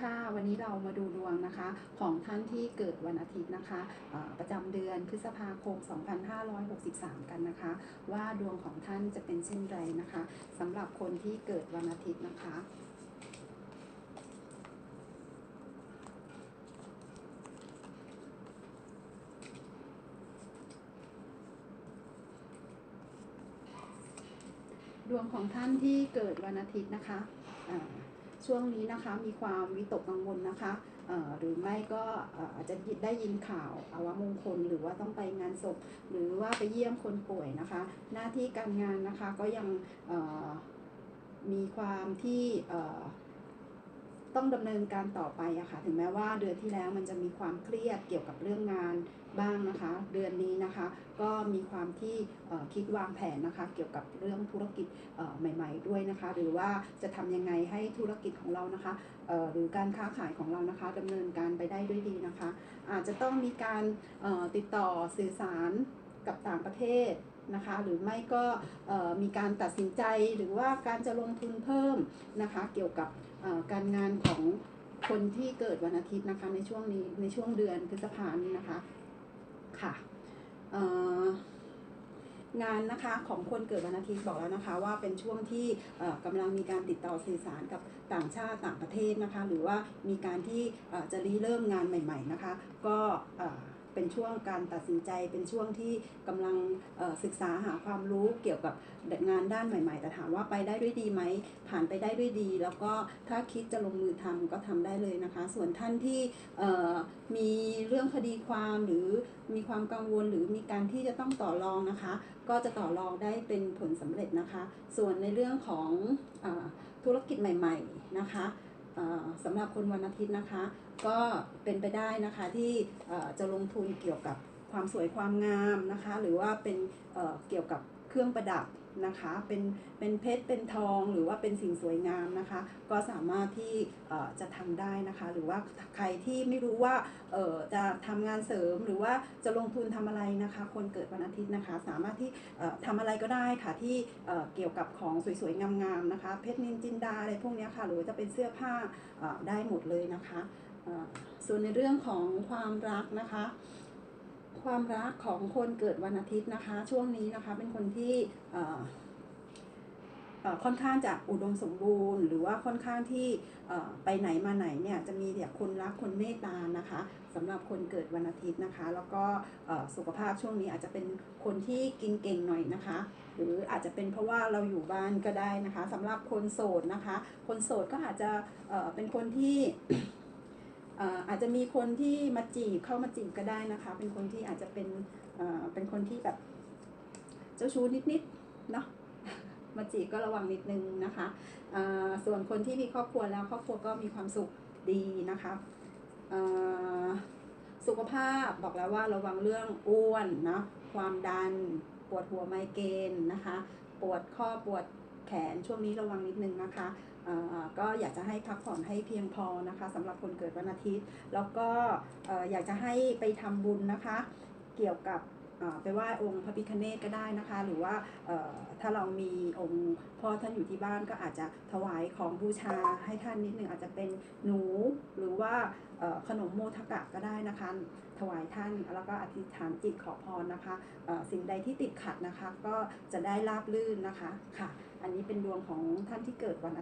ค่ะ วันนี้เรามาดูดวงนะคะ ของท่านที่เกิดวันอาทิตย์นะคะประจำเดือนพฤษภาคม 2563 กันนะคะ ว่าดวงของท่านจะเป็นเช่นไรนะคะสำหรับคนที่เกิดวันอาทิตย์นะคะดวงของท่านที่เกิดวันอาทิตย์นะคะ ช่วงนี้นะคะมีความวิตกกังวลนะคะหรือไม่ก็อาจจะได้ยินข่าวอาวมงคล หรือว่าต้องไปงานศพ หรือว่าไปเยี่ยมคนป่วยนะคะ หน้าที่การงานนะคะก็ยังมีความที่ ต้องดำเนินการต่อไปอะค่ะถึงแม้ว่าเดือนที่แล้วมันจะมีความเครียดเกี่ยวกับเรื่องงานบ้างนะคะ เดือนนี้นะคะ ก็มีความที่คิดวางแผนนะคะ เกี่ยวกับเรื่องธุรกิจใหม่ ๆ ด้วยนะคะ หรือว่าจะทำยังไงให้ธุรกิจของเรานะคะหรือการค้าขายของเรานะคะดำเนินการไปได้ด้วยดีนะคะ อาจจะต้องมีการติดต่อสื่อสาร กับต่างประเทศนะคะหรือไม่ก็มีการตัดสินใจหรือว่าการจะลงทุนเพิ่มนะคะเกี่ยวกับการงานของคนที่เกิดวันอาทิตย์นะคะในช่วงนี้ในช่วงเดือนพฤษภานี้นะคะค่ะงานนะคะของคนเกิดวันอาทิตย์บอกแล้วนะคะ ว่าเป็นช่วงที่เอ่อกำลังมีการติดต่อสื่อสารกับต่างชาติต่างประเทศนะคะ หรือว่ามีการที่จะรีเริ่มงานใหม่ ๆนะคะ ก็ เป็นช่วงการตัดสินใจ เป็นช่วงที่กำลังศึกษาหาความรู้เกี่ยวกับงานด้านใหม่ ๆ แต่ถามว่าไปได้ด้วยดีไหมผ่านไปได้ด้วยดี แล้วก็ถ้าคิดจะลงมือทำก็ทำได้เลยนะคะ ส่วนท่านที่มีเรื่องคดีความหรือมีความกังวลหรือมีการที่จะต้องต่อรองนะคะ ก็จะต่อรองได้เป็นผลสำเร็จนะคะ ส่วนในเรื่องของอธุรกิจใหม่ ๆนะคะ สำหรับคนวันอาทิตย์นะคะ ก็เป็นไปได้นะคะที่จะลงทุนเกี่ยวกับความสวยความงามนะคะ หรือว่าเป็นเกี่ยวกับ เครื่องประดับนะคะเป็นเป็นเพชรเป็นทองหรือว่าเป็นสิ่งสวยงามนะคะ ก็สามารถที่เอ่อจะทำได้นะคะ หรือว่าใครที่ไม่รู้ว่าเอ่อจะทำงานเสริมหรือว่าจะลงทุนทำอะไรนะคะ คนเกิดวันอาทิตย์นะคะ สามารถที่เอ่อทำอะไรก็ได้ค่ะที่เอ่อเกี่ยวกับของสวยๆงามๆนะคะ เพชรนินจินดาอะไรพวกนี้ค่ะ หรือว่าจะเป็นเสื้อผ้าเอ่อได้หมดเลยนะคะเอ่อส่วนในเรื่องของความรักนะคะ ความรักของคนเกิดวันอาทิตย์นะคะ ช่วงนี้นะคะเป็นคนที่ค่อนข้างจะอุดมสมบูรณ์ หรือว่าค่อนข้างที่ไปไหนมาไหนเนี่ยจะมีแต่คนรักคนเมตตานะคะสำหรับคนเกิดวันอาทิตย์นะคะ แล้วก็สุขภาพช่วงนี้อาจจะเป็นคนที่กินเก่งหน่อยนะคะ หรืออาจจะเป็นเพราะว่าเราอยู่บ้านก็ได้นะคะสำหรับคนโสดนะคะ คนโสดก็อาจจะเป็นคนที่ อาจจะมีคนที่มาจีบเข้ามาจีบก็ได้นะคะ เป็นคนที่อาจจะเป็นเป็นคนที่แบบเจ้าชู้นิดๆเนาะมาจีบก็ระวังนิดนึงนะคะส่วนคนที่มีครอบครัวแล้วครอบครัวก็มีความสุขดีนะคะสุขภาพบอกแล้วว่าระวังเรื่องอ้วนนะความดันปวดหัวไมเกรนนะคะ ปวดข้อปวดแขนช่วงนี้ระวังนิดนึงนะคะ ก็อยากจะให้พักผ่อนให้เพียงพอนะคะสำหรับคนเกิดวันอาทิตย์ แล้วก็อยากจะให้ไปทำบุญนะคะ เกี่ยวกับไปไหว้องค์พระพิฆเนศก็ได้นะคะ หรือว่าถ้าเรามีองค์พ่อท่านอยู่ที่บ้านก็อาจจะถวายของบูชาให้ท่านนิดนึงอาจจะเป็นหนูหรือว่าขนมโมทกะก็ได้นะคะ ถวายท่านแล้วก็อธิษฐานจิตขอพรนะคะสิ่งใดที่ติดขัดนะคะ ก็จะได้ราบลื่นนะคะค่ะ อันนี้เป็นดวงของท่านที่เกิดวัน